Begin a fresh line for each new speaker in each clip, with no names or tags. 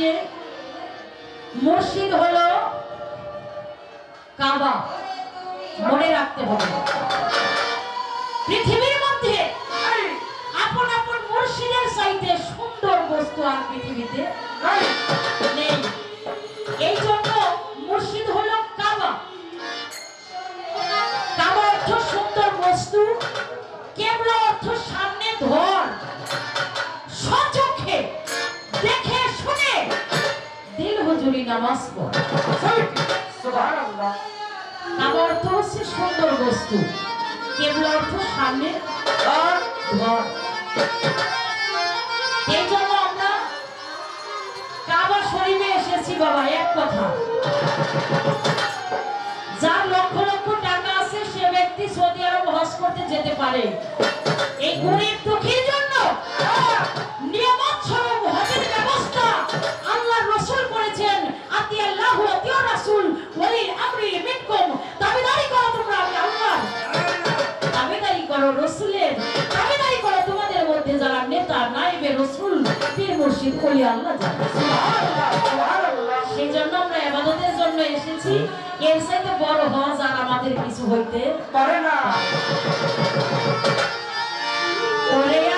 নিয়ে মসজিদ হলো কাবা। মনে রাখতে হবে। পৃথিবীর মধ্যে আপন আপন মসজিদের সাইতে সুন্দর বস্তু আর পৃথিবীতে নেই। এই জন্য নামাজ অর্থ হচ্ছে সুন্দর বস্তু। কেবলা অর্থ সামনে এই জন্য আমরা কাবা শরীফে এসেছি বাবা, এক কথা। যার লক্ষ লক্ষ টাকা আছে, সে ব্যক্তি সৌদি আরব হজ করতে যেতে পারে। এই গরিব দুঃখীর জন্য পীর করি আল্লাহ জানে।
সুবহানাল্লাহ। সুবহানাল্লাহ
সেই জন্য আমরা এবাদতের জন্য এসেছি। এর সাথে বড় হজ আর আমাদের কিছু হইতে
পারে না।
ওরে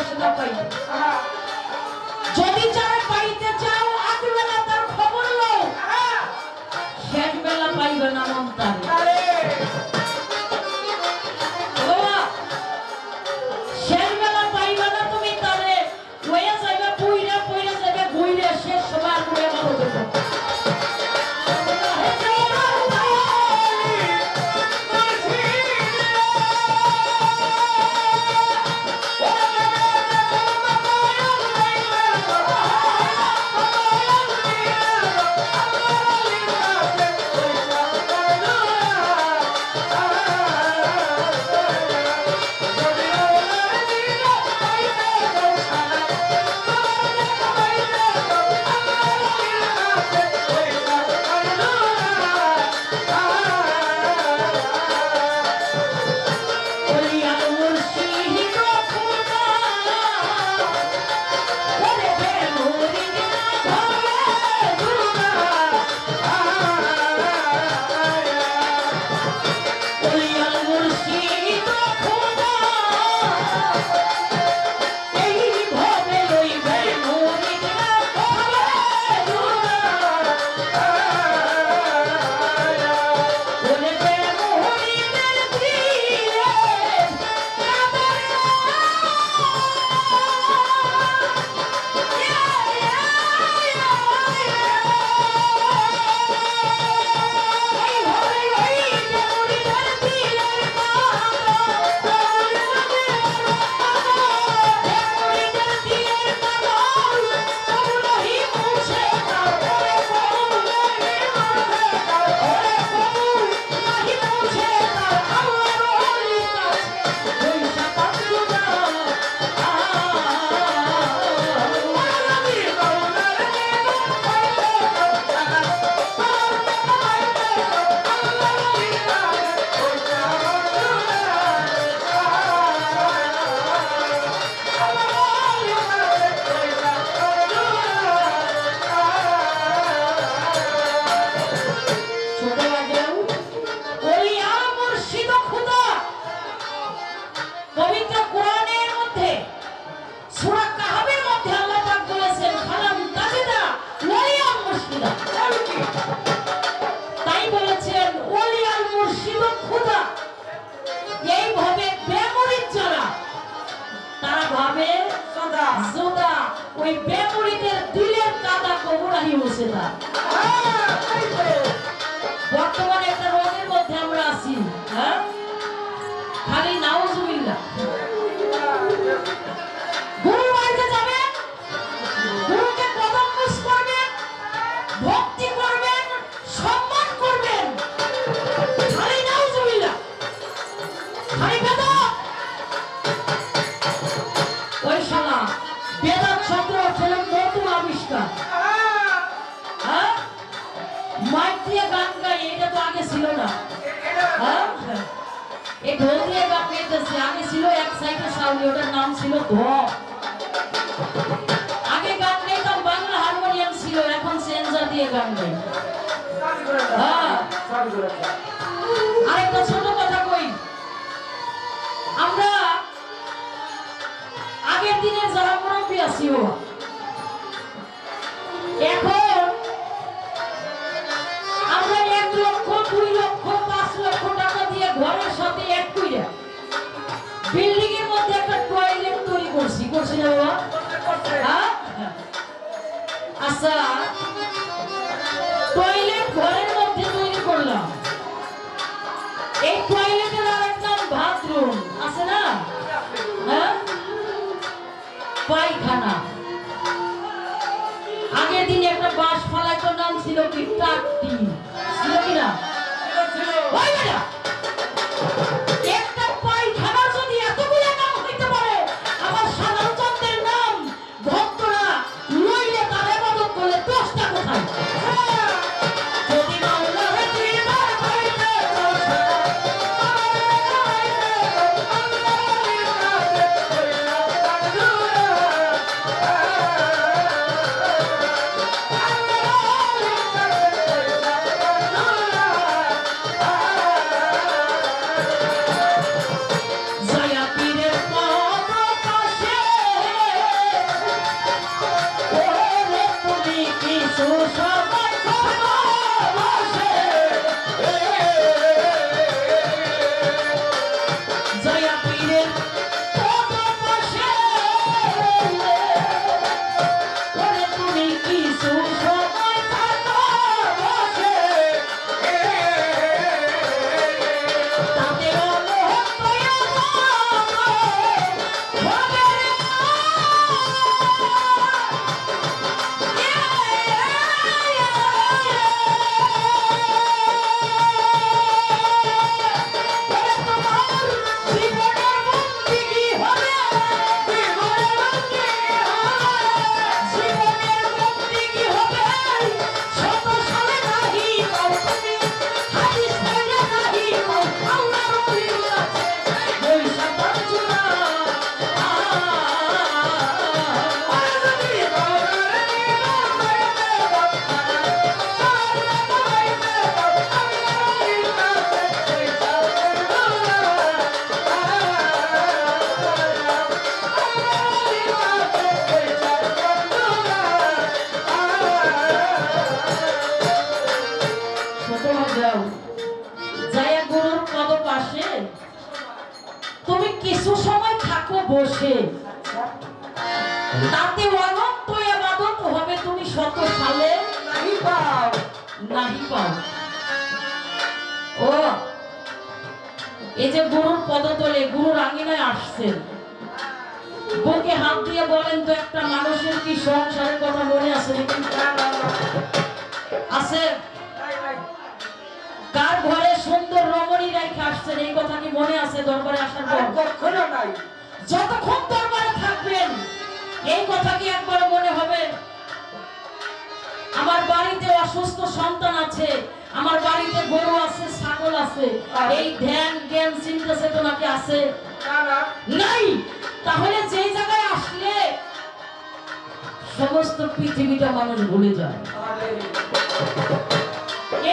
তারে তুই এই দেশে না পাইবি যদি যারা পাইতে চাও আগবেলা তার খবর লও। শেষ বেলা পাইবে না মন্তারে ওই বেমরিদের দিলের কাদা কবরাহি হয়েছে না।
তো
আগে ছিল না হ্যাঁ? এই ঢোল দিয়ে গান আগে ছিল, এক সাইডে সাউনি ওটার নাম ছিল ধপ আগে গান বাংলা হারমোনিয়াম ছিল, এখন সেন্সার দিয়ে গান গাই। হ্যাঁ। আরেকটা ছোট কথা কই আমরা আগের দিনে যারা মুরব্বী আছি এখন আসছেন বুকে হাত দিয়ে বলেন তো একটা মানুষের কি সংসারের কথা মনে আছে। আছে। কার ঘরে সুন্দর রমণী রেখে আসছেন এই কথা কি মনে আছে দরবারে আসার পর
কখনো নাই।
যতক্ষণ দরবারে থাকবেন এই কথা কি একবার মনে হবে আমার বাড়িতে অসুস্থ সন্তান আছে আমার বাড়িতে গরু আছে ছাগল আছে এই ধ্যান জ্ঞান চিন্তা চেতনা কি আছে। সমস্ত পৃথিবীটা মানুষ ভুলে যায়।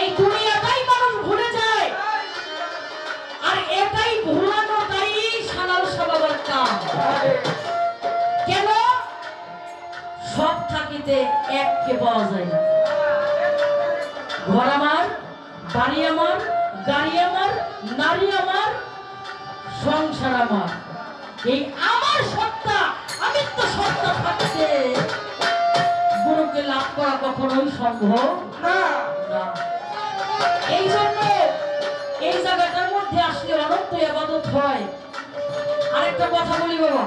এই দুনিয়াটাই মানুষ ভুলে যায়। আর এটাই ভুলানোটাই সালাল স্বভাবের কাম। কেন? সব থাকিতে এককে পাওয়া যায় না। ঘর আমার, বাড়ি আমার, গাড়ি আমার, নারী আমার সংসার আমার। এই আমার সত্তা আমি তো সত্তা থাকতে গুরুকে লাভ করা কখনোই সম্ভব
না।
এই জন্য এই জায়গাটার মধ্যে আসলে অনন্ত আবাদত হয়। আরেকটা কথা বলি বাবা।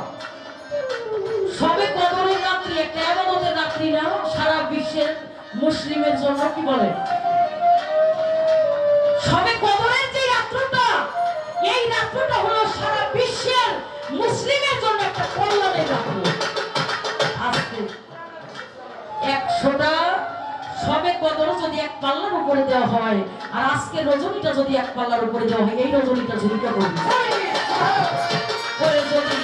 সবে কদরের রাত্রি, একটা আবাদতের রাত্রি না, সারা বিশ্বের মুসলিমের জন্য কি বলে? সবে কদর একটা আজকে একশোটা সবে কদর যদি এক পাল্লার উপরে দেওয়া হয় আর আজকে রজনীটা যদি এক পাল্লার উপরে দেওয়া হয় এই রজনীটা ঝুলিকা করবে? ওরে যদি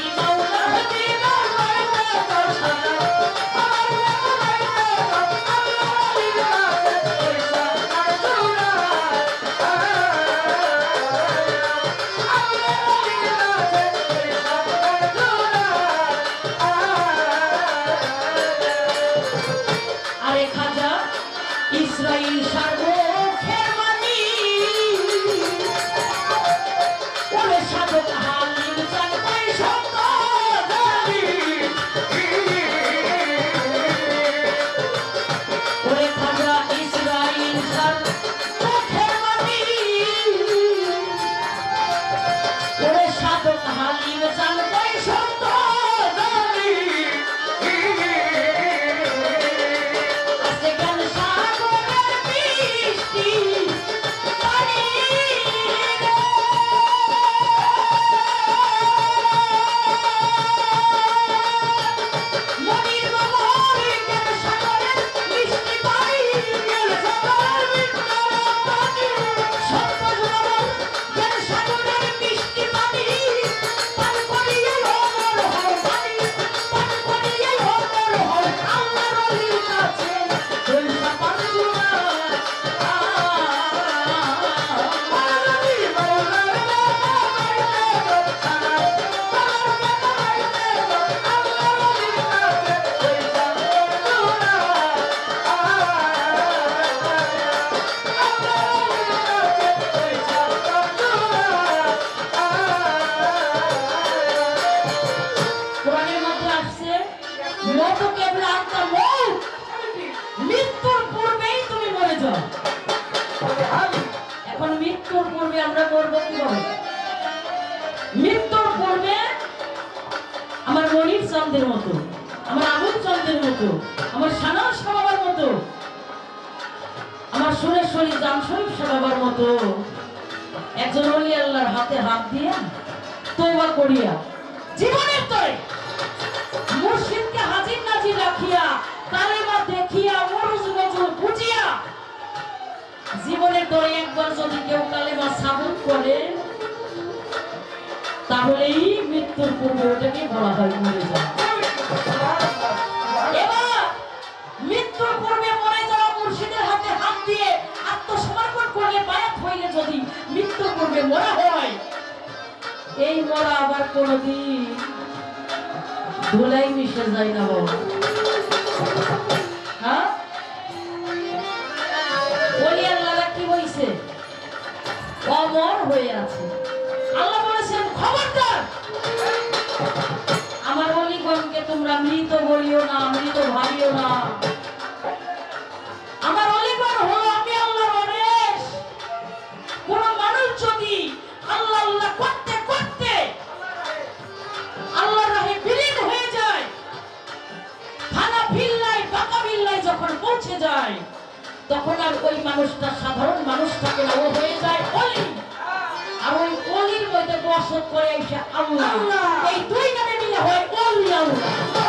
মৃত্যুর পূর্বে আমরা মরবো কীভাবে? মৃত্যুর পূর্বে আমার মনির চন্দ্রের মতো, আমার আবুল চন্দ্রের মতো, আমার সানাল সাবাবার মতো, আমার সুরেশ্বরী জাম শরীফ সাবাবার মতো, একজন অলি আল্লাহর হাতে হাত দিয়ে তৌবা করিয়া জীবনের তরে মুর্শিদকে হাজির নাজির রাখিয়া কালেমা দেখিয়া মরুজ নজর বুঝিয়া জীবনের তরে একবার যদি কেউ কালেমা সাবুত করে, তাহলেই মৃত্যুর পূর্বে ওটাকে বলা হয় মরে যাওয়া। মৃত্যুর পূর্বে মরে যাওয়া মুর্শিদের হাতে হাত দিয়ে আত্মসমর্পণ যদি মৃত্যুর পূর্বে মরা হয়, এই মরা আবার কোনদিন ধুলাই মিশে যায় না বাবা মৃত ভাবিও না। আমার অলিগণ হলো আমি আল্লাহর অনেশ কোন মানুষ যদি আল্লাহ আল্লাহ করতে করতে আল্লাহর রাহে বিলীন হয়ে যায় ফানা বিল্লাই বাঁকা বিল্লাই যখন পৌঁছে যায় তখন আর ওই মানুষটা সাধারণ মানুষটাকে ও হয়ে যায় অলি। আর ওই অলির মধ্যে বসত করে এসে আল্লাহ।
আল্লাহ।
এই দুই নামে মিলে হয় অলি আল্লাহ